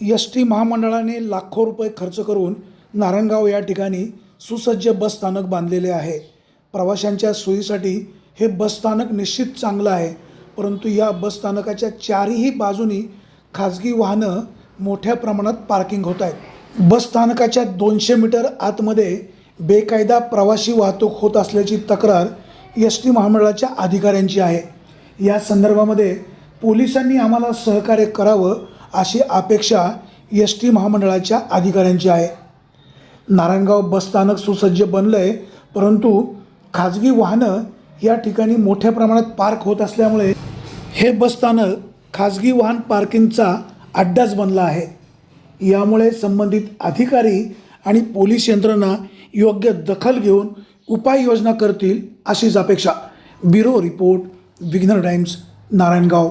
S T महामंडळाने लाखो रुपये खर्च करून नारायणगाव या ठिकाणी सुसज्ज बसस्थानक बांधलेले आहे. प्रवाशांच्या सोयीसाठी हे बसस्थानक निश्चित चांगलं आहे परंतु या बसस्थानकाच्या चारही बाजूनी खाजगी वाहनं मोठ्या प्रमाणात पार्किंग होत आहेत. बसस्थानकाच्या दोनशे मीटर आतमध्ये बेकायदा प्रवासी वाहतूक होत असल्याची तक्रार एस टी महामंडळाच्या अधिकाऱ्यांची आहे. या संदर्भामध्ये पोलिसांनी आम्हाला सहकार्य करावं अशी अपेक्षा एस टी महामंडळाच्या अधिकाऱ्यांची आहे. नारायणगाव बसस्थानक सुसज्ज बनलं आहे परंतु खाजगी वाहनं या ठिकाणी मोठ्या प्रमाणात पार्क होत असल्यामुळे हे बसस्थानक खाजगी वाहन पार्किंगचा अड्डाच बनला आहे. यामुळे संबंधित अधिकारी आणि पोलीस यंत्रणा योग्य दखल घेऊन उपाययोजना करतील अशीच अपेक्षा. Bureau report Vighnahar times Narayangaon.